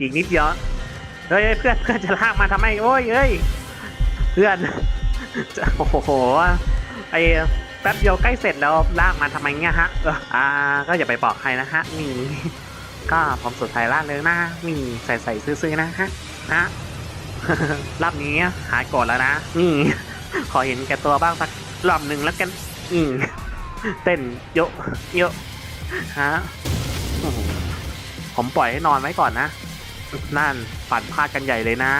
อีกนิดเดียวเฮ้ยเพื่อนเพื่อนจะลากมาทำไมโอ้ยเอ้ยเพื่อนโอ้โหไอแป๊บเดียวใกล้เสร็จแล้วลากมาทำไมเนี่ยฮะอ่าก็อย่าไปบอกใครนะฮะนี่ก็ผมสุดท้ายล่าเลยนะนี่ใส่ใส่ซื้อๆนะฮะนะรอบนี้หายโกรธแล้วนะนี่ขอเห็นแกตัวบ้างสักรอบหนึ่งแล้วกันอืมเต้นเยอะเยอะฮะผมปล่อยให้นอนไว้ก่อนนะ นั่นปั่นพลาดกันใหญ่เลยนะ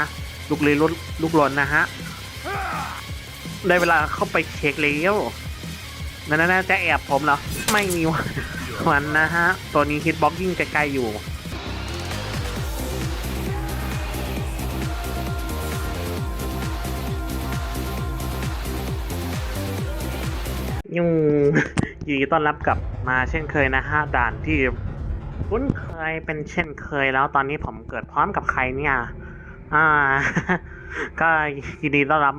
ลูกเลยลุกลุกลนนะฮะ ได้เวลาเข้าไปเช็คแล้วนั่นน่าจะแอบผมเหรอ ไม่มีวันวันนะฮะ ตัวนี้ฮิตบ็อกยิ่งไกลๆอยู่ยูยินดีต้อนรับกลับมาเช่นเคยนะฮะด่านที่ คุ้นเคยเป็นเช่นเคยแล้วตอนนี้ผมเกิดพร้อมกับใครเนี่ย อ่า ก็ยินดีต้อนรับ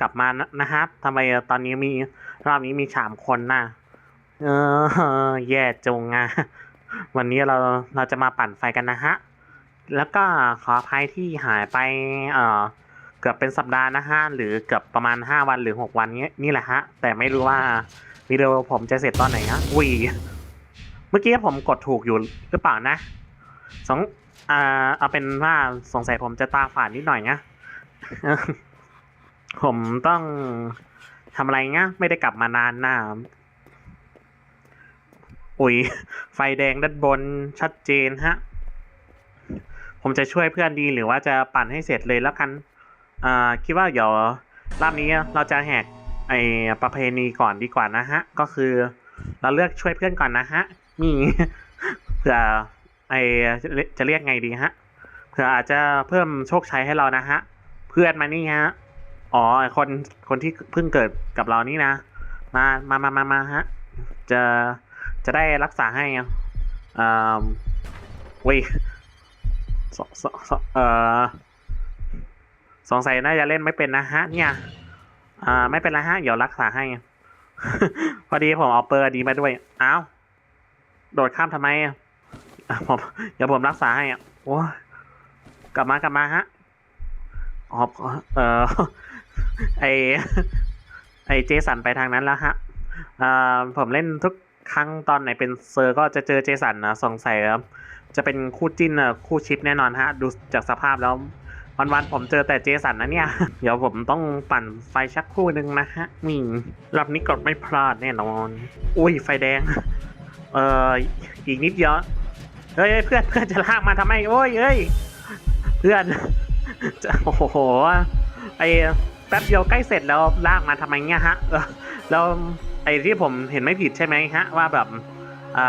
กลับมานะนะฮะทำไมตอนนี้มีรอบนี้มีสามคนน่ะเออ แย่จงอะวันนี้เราเราจะมาปั่นไฟกันนะฮะ แล้วก็ขออภัยที่หายไป เอ่อ เกือบเป็นสัปดาห์นะฮะ หรือเกือบประมาณห้าวันหรือหกวันนี้นี่แหละฮะ แต่ไม่รู้ว่าวิดีโอผมจะเสร็จตอนไหนฮะอุ้ย เมื่อกี้ผมกดถูกอยู่หรือเปล่านะสองอ่าเอาเป็นว่าสงสัยผมจะตาฝาดนิดหน่อยนะผมต้องทำอะไรเงี้ยไม่ได้กลับมานานนะอุ้ยไฟแดงด้านบนชัดเจนฮะ ผมจะช่วยเพื่อนดีหรือว่าจะปั่นให้เสร็จเลยแล้วกันอ่าคิดว่าเดี๋ยวรอบนี้เราจะแหกไอประเพณีก่อนดีกว่านะฮะ ก็คือเราเลือกช่วยเพื่อนก่อนนะฮะ นี่เผื่อไอจะเรียกไงดีฮะเผื่ออาจจะเพิ่มโชคชัยให้เรานะฮะ เพื่อนมานี่ฮะอ๋อคนคนที่เพิ่งเกิดกับเรานี่นะ มามามามามาฮะ จะจะได้รักษาให้อะอ่าว้ยสสสเอ่อสงสัยน่าจะเล่นไม่เป็นนะฮะ เนี่ย อ่า ไม่เป็นไรฮะ เดี๋ยวรักษาให้ พอดีผมเอาเปอร์ดีมาด้วย อ้าว โดดข้ามทำไมอะอะผมเดี๋ยวผมรักษาให้อะโอ้กลับมากลับมาฮะอ๋อเออไอไอเจสันไปทางนั้นแล้วฮะอ่าผมเล่นทุกครั้งตอนไหนเป็นเซอร์ก็จะเจอเจสันนะสงสัยครับจะเป็นคู่จิ้นอะคู่ชิปแน่นอนฮะ ดูจากสภาพแล้ววันๆผมเจอแต่เจสันนะเนี่ย เดี๋ยวผมต้องปั่นไฟชักคู่หนึ่งนะฮะนี่รอบนี้กดไม่พลาดแน่นอน อุ้ยไฟแดง เอออีกนิดเดียวเฮ้ยเพื่อนเพื่อนจะลากมาทำไมโอ้ยเอ้ยเพื่อนจะโอ้โหไอแป๊บเดียวใกล้เสร็จแล้วลากมาทำไมเนี่ยฮะแล้วไอที่ผมเห็นไม่ผิดใช่ไหมฮะว่าแบบอ่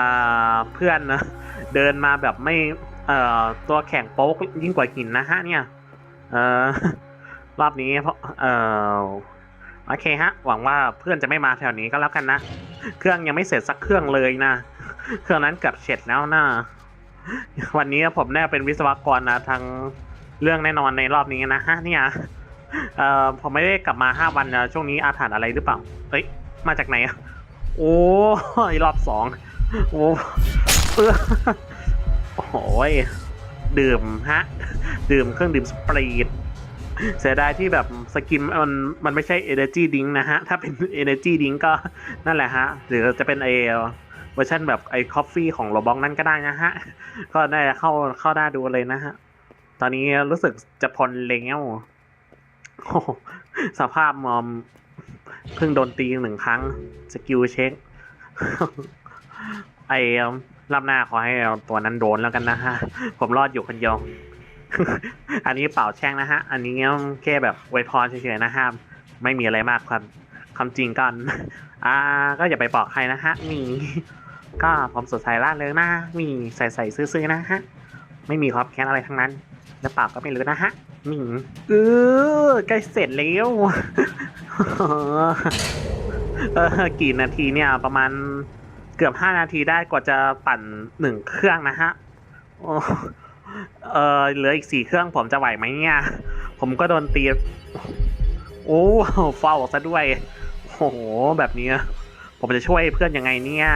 าเพื่อนนะเดินมาแบบไม่เอ่อตัวแข็งโป๊กยิ่งกว่าหินนะฮะเนี่ยเออรอบนี้เพราะเออโอเคฮะ หวังว่าเพื่อนจะไม่มาแถวนี้ก็แล้วกันนะ เครื่องยังไม่เสร็จสักเครื่องเลยนะ เครื่องนั้นเกือบเสร็จแล้วนะวันนี้ผมแน่เป็นวิศวกรนะทางเรื่องแน่นอนในรอบนี้นะฮะเนี่ยเอ่อผมไม่ได้กลับมาห้าวันนะช่วงนี้อาถรรพ์อะไรหรือเปล่าเอ้ยมาจากไหนอะโอ้ยรอบสองโอ้เออโอ้โหยดื่มฮะ ดื่มเครื่องดื่มสปรีดเสียดายที่แบบสกิมมันมันไม่ใช่ Energy Drink นะฮะ ถ้าเป็น Energy Drink ก็นั่นแหละฮะ หรือจะเป็นไอ เวอร์ชันแบบไอคอฟฟี่ของโรบองนั่นก็ได้นะฮะ ก็ได้เข้าเข้าได้ดูเลยนะฮะ ตอนนี้รู้สึกจะพลแล้วสภาพมอมเพิ่งโดนตีหนึ่งครั้ง สกิลเช็ค ไอ้รอบหน้าขอให้ตัวนั้นโดนแล้วกันนะฮะ ผมรอดอยู่คนเดียว อันนี้เปล่าแช่งนะฮะ อันนี้แค่แบบไวพรเฉยๆนะฮะ ไม่มีอะไรมากครับความจริงก่อน อ่าก็อย่าไปบอกใครนะฮะมีก็ผมสดใสล่าเริงนะมีใส่ใส่ซื่อๆนะฮะไม่มีความแค้นอะไรทั้งนั้นแล้วเปล่าก็ไม่รู้นะฮะมีเออใกล้เสร็จแล้วเออกี่นาทีเนี่ยประมาณเกือบห้านาทีได้กว่าจะปั่นหนึ่งเครื่องนะฮะโอ้เออเหลืออีกสี่เครื่องผมจะไหวไหมเนี่ย ผมก็โดนตี โอ้ฟาซะด้วย โอ้โห แบบนี้ ผมจะช่วยเพื่อนยังไงเนี่ย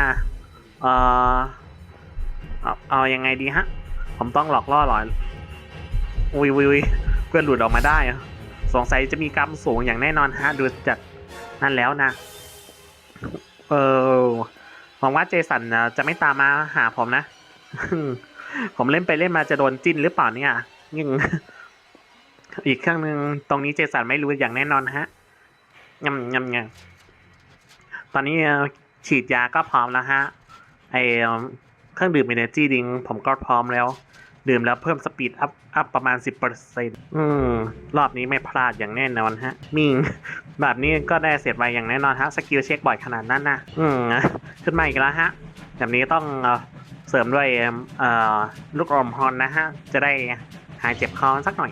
เออเอาเอายังไงดีฮะ ผมต้องหลอกล่อหรออุ้ยอุ้ยอุ้ยเพื่อนหลุดออกมาได้สงสัยจะมีกรรมสูงอย่างแน่นอนฮะ ดูจากนั่นแล้วนะ เออหวังว่าเจสันจะไม่ตามมาหาผมนะ ผมเล่นไปเล่นมาจะโดนจิ้นหรือเปล่าเนี่ยยิ่งอีกเครื่องหนึ่งตรงนี้เจสันไม่รู้อย่างแน่นอนฮะยำยำยำ ตอนนี้ฉีดยาก็พร้อมแล้วฮะ ไอเครื่องดื่ม Energy Drink ผมก็พร้อมแล้ว ดื่มแล้วเพิ่มสปีดอัพอัพประมาณ 10%อืม รอบนี้ไม่พลาดอย่างแน่นอนฮะ มิง แบบนี้ก็ได้เสร็จไวอย่างแน่นอนฮะ สกิลเช็คบ่อยขนาดนั้นนะอืม ขึ้นมาอีกแล้วฮะ แบบนี้ต้องเสริมด้วยลูกอมฮอนนะฮะ จะได้หายเจ็บคอสักหน่อย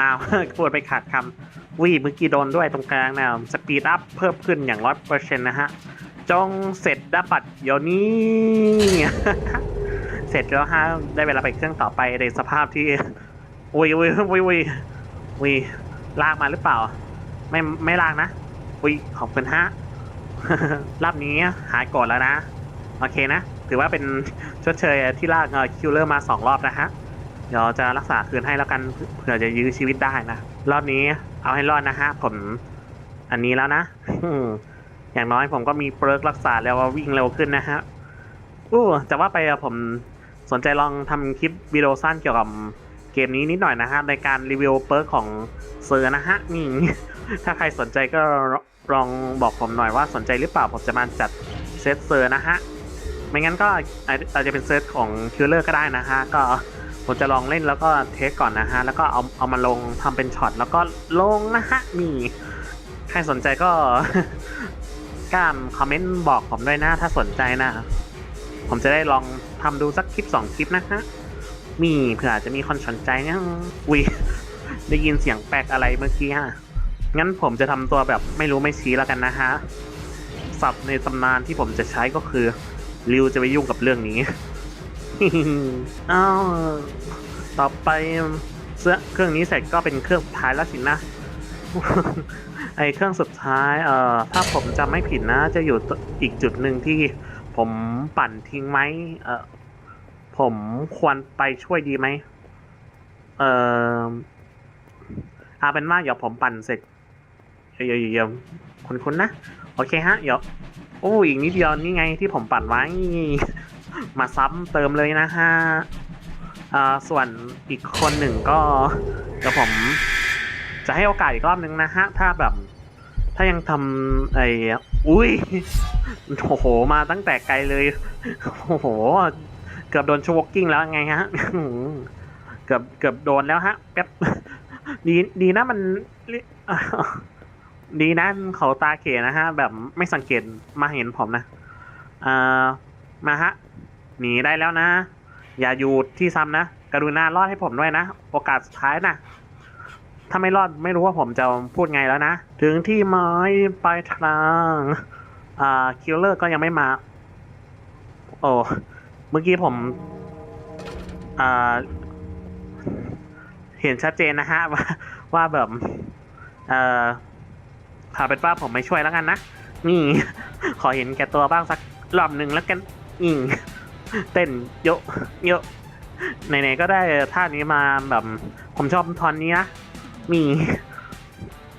อ้าวพูดไปขาดคำ วีเมื่อกี้โดนด้วยตรงกลางนะสปีดอัพเพิ่มขึ้นอย่างร้อยเปอร์เซ็นต์นะฮะจงเสร็จดับบัตรเดี๋ยวนี้ เสร็จแล้วฮะได้เวลาไปเครื่องต่อไปในสภาพที่อุ้ยอุ้ยอุ้ยอุ้ยอุ้ยลากมาหรือเปล่า ไม่ไม่ลากนะอุ้ยขอบคุณฮะรอบนี้หายโกรธแล้วนะ โอเคนะ ถือว่าเป็นชดเชยที่ลากเอ่อคิวเลอร์มาสองรอบนะฮะเดี๋ยวจะรักษาคืนให้แล้วกันเผื่อจะยื้อชีวิตได้นะ รอบนี้ เอาให้รอดนะฮะผมอันนี้แล้วนะอย่างน้อยผมก็มีเปิร์กรักษาแล้วว่าวิ่งเร็วขึ้นนะฮะอู้แต่ว่าไปอะผมสนใจลองทำคลิปวิดีโอสั้นเกี่ยวกับเกมนี้นิดหน่อยนะฮะในการรีวิวเปิร์กของเซอร์นะฮะนี่ถ้าใครสนใจก็ลองบอกผมหน่อยว่าสนใจหรือเปล่าผมจะมาจัดเซตเซอร์นะฮะ ไม่งั้นก็อาจอาจจะเป็นเซตของคิลเลอร์ก็ได้นะฮะ ก็ ผมจะลองเล่นแล้วก็เทสก่อนนะฮะ แล้วก็เอาเอามาลงทำเป็นช็อตแล้วก็ลงนะฮะนี่ใครสนใจก็กล้ามคอมเมนต์บอกผมด้วยนะ ถ้าสนใจนะ ผมจะได้ลองทำดูสักคลิปสองคลิปนะฮะมีเผื่อจะมีคนสนใจนะวิได้ยินเสียงแปลกอะไรเมื่อกี้ฮะงั้นผมจะทำตัวแบบไม่รู้ไม่ชี้แล้วกันนะฮะศัพท์ในตำนานที่ผมจะใช้ก็คือริวจะไปยุ่งกับเรื่องนี้ อ้าวต่อไปเสื้อเครื่องนี้เสร็จก็เป็นเครื่องสุดท้ายแล้วสินะ ไอเครื่องสุดท้ายเอ่อถ้าผมจำไม่ผิดนะ จะอยู่อีกจุดหนึ่งที่ผมปั่นทิ้งไหมเออผมควรไปช่วยดีไหมเอ่อเอาเป็นว่าเดี๋ยวผมปั่นเสร็จเดี๋ยวเดี๋ยวคุณคุณนะ โอเคฮะเดี๋ยวโอ้อีกนิดเดียวนี่ไงที่ผมปั่นไว้ มาซ้ำเติมเลยนะฮะอ่าส่วนอีกคนหนึ่งก็เดี๋ยวผมจะให้โอกาสอีกรอบนึงนะฮะ ถ้าแบบ ถ้ายังทำไอ้อุ้ยโอ้โห มาตั้งแต่ไกลเลยโอ้โห เกือบโดนชวกกิ้งแล้วไงฮะเกือบเกือบโดนแล้วฮะแป๊บดีดีนะมันดีนะเขาตาเขนะฮะ แบบไม่สังเกตมาเห็นผมนะอ่ามาฮะ หนีได้แล้วนะ อย่าอยู่ที่ซ้ำนะ กรุณารอดให้ผมด้วยนะ โอกาสสุดท้ายนะถ้าไม่รอดไม่รู้ว่าผมจะพูดไงแล้วนะ ถึงที่ไม้ปลายทางอ่าคิลเลอร์ก็ยังไม่มา โอ้ เมื่อกี้ผมอ่าเห็นชัดเจนนะฮะ ว่าว่าแบบเอ่อข่าเป็นว่าผมไม่ช่วยแล้วกันนะ นี่ ขอเห็นแก่ตัวบ้างสักรอบหนึ่งแล้วกันอืม เต้นเยอะเยอะไหนๆก็ได้ท่านี้มาแบบ ผมชอบทอนนี้นะมี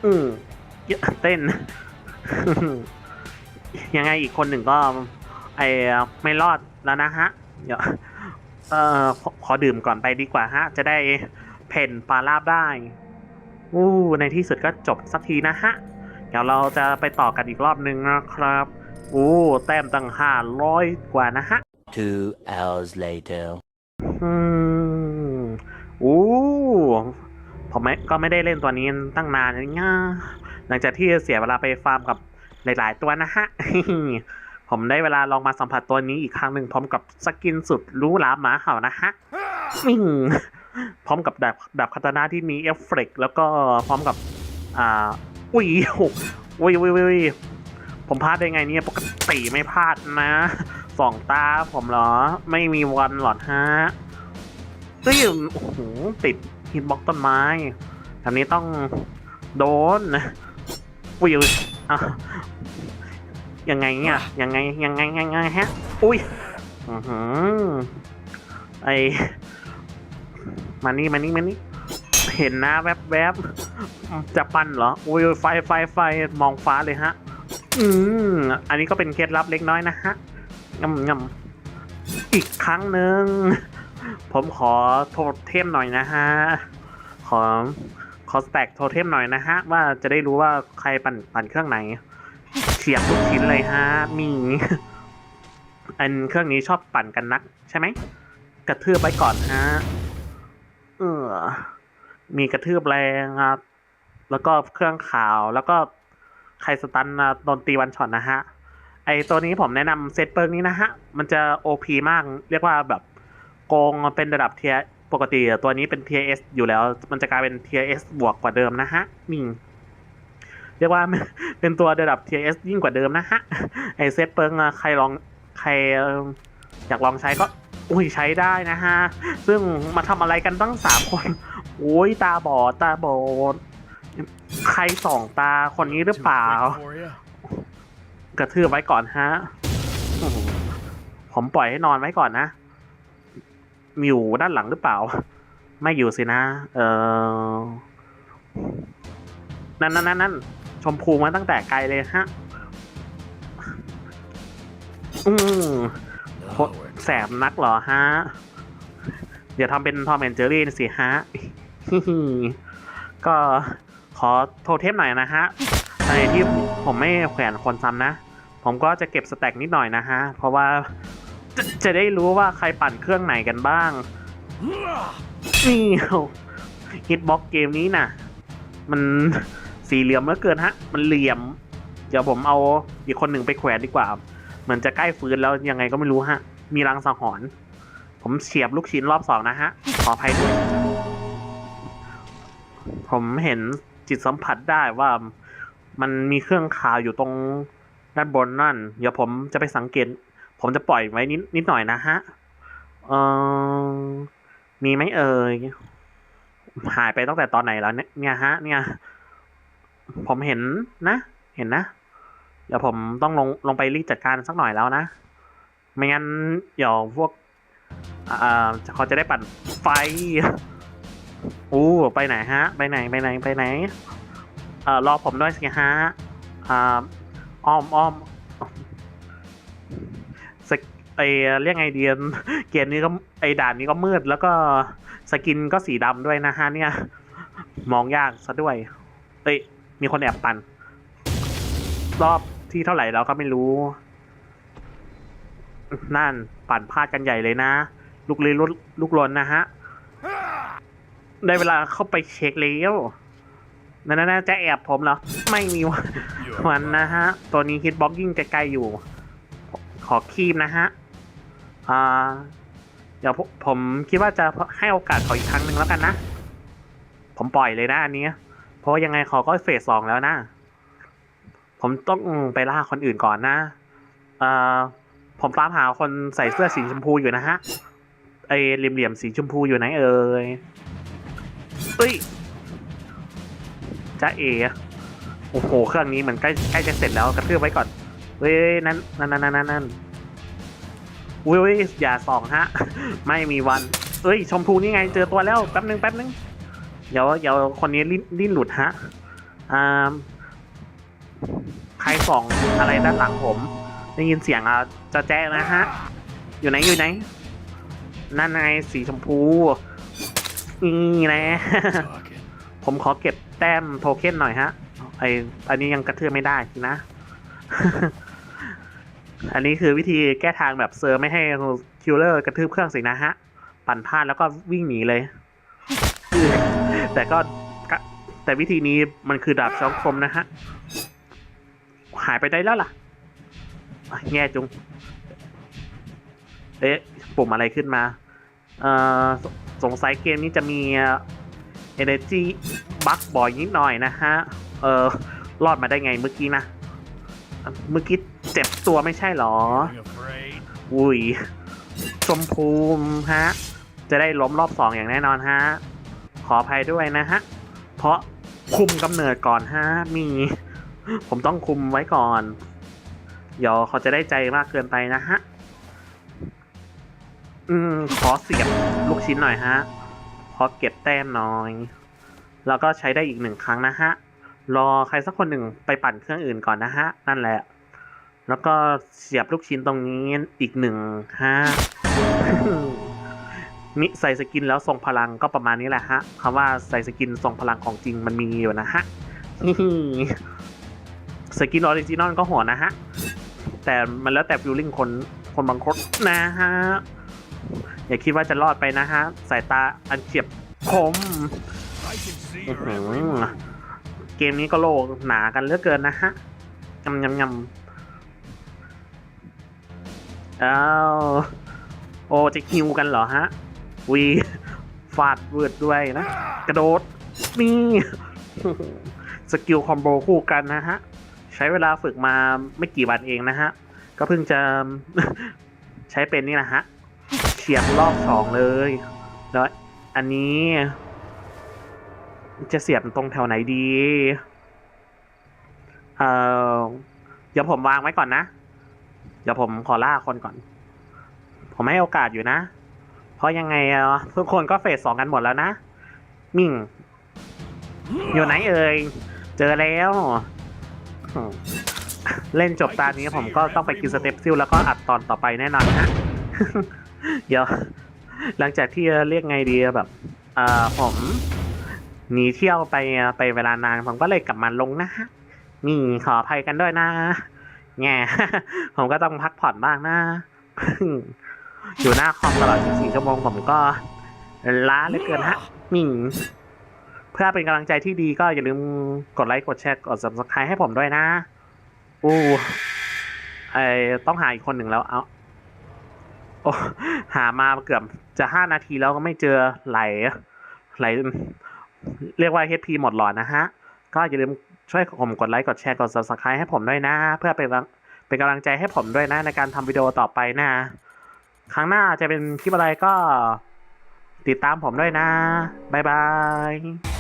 อืมเยอะเต้น ยังไงอีกคนหนึ่งก็ ไอไม่รอดแล้วนะฮะ เดี๋ยวเอ่อขอขอดื่มก่อนไปดีกว่าฮะ จะได้เพ่นปลาลาบได้อู้ในที่สุดก็จบสักทีนะฮะ เดี๋ยวเราจะไปต่อกันอีกรอบนึงนะครับอู้แต้มตั้งห้าร้อยกว่านะฮะ Two hours later. อืมอู้ผมไม่ก็ไม่ได้เล่นตัวนี้ตั้งนานเลยง่าหลังจากที่เสียเวลาไปฟาร์มกับหลาย ๆ ตัวนะฮะ ผมได้เวลาลองมาสัมผัสตัวนี้อีกครั้งหนึ่งพร้อมกับสกินสุดหรู้หลาหมาเห่านะฮะพร้อมกับดาบดาบคาตานาที่มีเอฟเฟกแล้วก็พร้อมกับอ่าอุ้ยอุ้ยอุ้ยอุ้ยผมพลาดได้ไงเนี่ยปกติไม่พลาดนะ สองตาผมเหรอ ไม่มีวันหรอฮะเฮ้ยโอ้โหติดฮิตบล็อกต้นไม้แบบนี้ต้องโดนอุ้ยอุ้ยยังไงเนี่ยยังไงยังไงยังไงฮะ อุ้ยอือหือไอมานี่มานี่มานี่เห็นนะแวบแวบจะปั้นเหรอ อุ้ยไฟไฟไฟมองฟ้าเลยฮะ อืมอันนี้ก็เป็นเคล็ดลับเล็กน้อยนะฮะ งำงำอีกครั้งหนึ่ง ผมขอโทษเทมหน่อยนะฮะ ขอขอสแต็กโทเทมหน่อยนะฮะ ว่าจะได้รู้ว่าใครปั่นปั่นเครื่องไหนเฉียบทุกชิ้นเลยฮะมีอันเครื่องนี้ชอบปั่นกันนัก ใช่ไหม กระทืบไว้ก่อนฮะ เออ มีกระทืบแรงอะแล้วก็เครื่องขาวแล้วก็ใครสตันโดนตีวันช็อตนะฮะ ไอตัวนี้ผมแนะนำเซตเปิร์กนี้นะฮะ มันจะโอพมาก เรียกว่าแบบโกงเป็นระดับเทียปกติตัวนี้เป็น Tier S อยู่แล้ว มันจะกลายเป็น Tier S บวกกว่าเดิมนะฮะนี่เรียกว่าเป็นตัวระดับ TS ยิ่งกว่าเดิมนะฮะ ไอเซตเปิร์กใครลองใครเอ่ออยากลองใช้ก็อุ้ยใช้ได้นะฮะ ซึ่งมาทำอะไรกันตั้งสามคนโอ้ยตาบอดตาบอดใครส่องตาคนนี้หรือเปล่า กระทืบไว้ก่อนฮะโอ้โหผมปล่อยให้นอนไว้ก่อนนะมีอยู่ด้านหลังหรือเปล่า ไม่อยู่สินะ เออนั่นนั่นนั่นนั่นชมพูมาตั้งแต่ไกลเลยฮะ อืมโคตรแสบนักเหรอฮะ เดี๋ยวทำเป็นทอมแอนเจอรี่สิฮะ ก็ขอโทรเทมหน่อยนะฮะในที่ผมไม่แขวนคนซ้ำนะ ผมก็จะเก็บสแต็กนิดหน่อยนะฮะ เพราะว่าจะจะได้รู้ว่าใครปั่นเครื่องไหนกันบ้างนี่ฮิตบ็อกเกมนี้น่ะ มันสี่เหลี่ยมเหลือเกินฮะ มันเหลี่ยม เดี๋ยวผมเอาอีกคนหนึ่งไปแขวนดีกว่า เหมือนจะใกล้ฟื้นแล้วยังไงก็ไม่รู้ฮะ มีรังสังหรณ์ผมเฉียบลูกชิ้นรอบสองนะฮะ ขออภัยด้วย ผมเห็นจิตสัมผัสได้ว่ามันมีเครื่องข่าวอยู่ตรง ด้านบนนั่น เดี๋ยวผมจะไปสังเกต ผมจะปล่อยไว้นิดนิดหน่อยนะฮะ เออมีไหมเอ่ย หายไปตั้งแต่ตอนไหนแล้วเนี่ยฮะ เนี่ย ผมเห็นนะ เห็นนะ เดี๋ยวผมต้องลงลงไปรีบจัดการสักหน่อยแล้วนะ ไม่งั้นเดี๋ยวพวกอ่าเขาจะได้ปั่นไฟอู้ไปไหนฮะ ไปไหน ไปไหน ไปไหน เอ่อ รอผมด้วยสิฮะ อ่า อ้อมอ้อมสกไอเรียกไงเดียนเกมนี้ก็ไอด่านนี้ก็มืด แล้วก็สกินก็สีดำด้วยนะฮะเนี่ย มองยากซะด้วยเอ้ยมีคนแอบปัน รอบที่เท่าไหร่เราก็ไม่รู้ นั่นปั่นพลาดกันใหญ่เลยนะ ลูกเลยลูกลูกลนนะฮะ ได้เวลาเข้าไปเช็คแล้ว นั่นน่าจะแอบผมเหรอ ไม่มีวันวันนะฮะ ตัวนี้ฮิตบ็อกยิ่งไกลๆอยู่ ขอคีบนะฮะอ่าเดี๋ยวผมผมคิดว่าจะให้โอกาสเขาอีกครั้งหนึ่งแล้วกันนะ ผมปล่อยเลยนะอันนี้ เพราะว่ายังไงเขาก็เฟสสองแล้วนะ ผมต้องไปล่าคนอื่นก่อนนะเอ่อผมตามหาคนใส่เสื้อสีชมพูอยู่นะฮะ ไอ้เหลี่ยมๆสีชมพูอยู่ไหนเอ่ยเอ้ย จ้าเอโอ้โหเครื่องนี้เหมือนใกล้ใกล้จะเสร็จแล้วกระทืบไว้ก่อนเฮ้ยนั่นนั่นนั่นนั่นนั่นอุ้ยอย่าส่องฮะ ไม่มีวัน เอ้ย ชมพูนี่ไงเจอตัวแล้วแป๊บนึงแป๊บนึงเดี๋ยวเดี๋ยวคนนี้ลิ้นลิ้นหลุดฮะอ่าใครส่องอะไรด้านหลังผมได้ยินเสียงอะจะแจ้นะฮะ อยู่ไหนอยู่ไหนนั่นไงสีชมพูนี่นะ ผมขอเก็บแต้มโทเค็นหน่อยฮะ ไออันนี้ยังกระเทือไม่ได้นะ อันนี้คือวิธีแก้ทางแบบเซอร์ไม่ให้คิลเลอร์กระทืบเครื่องสินะฮะ ปั่นพลาดแล้วก็วิ่งหนีเลย แต่ก็แต่วิธีนี้มันคือดาบช่องคมนะฮะ หายไปได้แล้วล่ะ แง่จุง เอ๊ะ ปุ่มอะไรขึ้นมา เอ่อสสงสัยเกมนี้จะมี Energy บักบ่อยนิดหน่อยนะฮะ เออรอดมาได้ไงเมื่อกี้นะ เมื่อกี้เจ็บตัวไม่ใช่หรอ อุ้ย ชมพูฮะ จะได้ล้มรอบสองอย่างแน่นอนฮะ ขออภัยด้วยนะฮะ เพราะคุมกำเนิดก่อนฮะ มี ผมต้องคุมไว้ก่อน เดี๋ยวเขาจะได้ใจมากเกินไปนะฮะ อืม ขอเสียบลูกชิ้นหน่อยฮะ ขอเก็บแต้มน่อย แล้วก็ใช้ได้อีกหนึ่งครั้งนะฮะ รอใครสักคนหนึ่งไปปั่นเครื่องอื่นก่อนนะฮะ นั่นแหละ แล้วก็เสียบลูกชิ้นตรงนี้อีกหนึ่งฮะมิใส่สกินแล้วทรงพลังก็ประมาณนี้แหละฮะคำว่าใส่สกินทรงพลังของจริงมันมีอยู่นะฮะสกินออริจินอลก็โหัวนะฮะ แต่มันแล้วแต่ฟิลลิ่งคนคนบางคนนะฮะ อย่าคิดว่าจะรอดไปนะฮะ สายตาอันเฉียบคมเกมนี้ก็โลกหนากันเหลือเกินนะฮะยำยำยำอ้าวโอจะคิวกันเหรอฮะวีฟาดเวิร์ดด้วยนะ กระโดด นี่สกิลคอมโบคู่กันนะฮะ ใช้เวลาฝึกมาไม่กี่วันเองนะฮะ ก็เพิ่งจะใช้เป็นนี่แหละฮะ เฉียบรอบสองเลย แล้วอันนี้ จะเสียบตรงแถวไหนดี เอ่อ เดี๋ยวผมวางไว้ก่อนนะ เดี๋ยวผมขอล่าคนก่อน ผมให้โอกาสอยู่นะ เพราะยังไงทุกคนก็เฟสสองกันหมดแล้วนะ มิ่ง อยู่ไหนเอ่ย เจอแล้ว เล่นจบตานี้ผมก็ต้องไปกินสเต็ปซิลแล้วก็อัดตอนต่อไปแน่นอนนะ เดี๋ยว หลังจากที่เรียกไงดีแบบเอ่อผมหนีเที่ยวไปไปเวลานานผมก็เลยกลับมาลงนะฮะนี่ขออภัยกันด้วยนะแง่ผมก็ต้องพักผ่อนบ้างนะอยู่หน้าคอมตลอด24ชั่วโมงผมก็ล้าเหลือเกินฮะนี่เพื่อเป็นกำลังใจที่ดีก็อย่าลืมกดไลค์กดแชร์กด subscribe ให้ผมด้วยนะ อู้ไอต้องหาอีกคนหนึ่งแล้วเอา โอ้หามาเกือบจะห้านาทีแล้วก็ไม่เจอไหลไหลเรียกว่า HP หมดหลอดนะฮะ ก็อย่าลืมช่วยผมกดไลค์ กดแชร์ กด subscribe ให้ผมด้วยนะ เพื่อเป็นเป็นกำลังใจให้ผมด้วยนะ ในการทำวิดีโอต่อไปนะ ครั้งหน้าจะเป็นคลิปอะไรก็ติดตามผมด้วยนะ บ๊ายบาย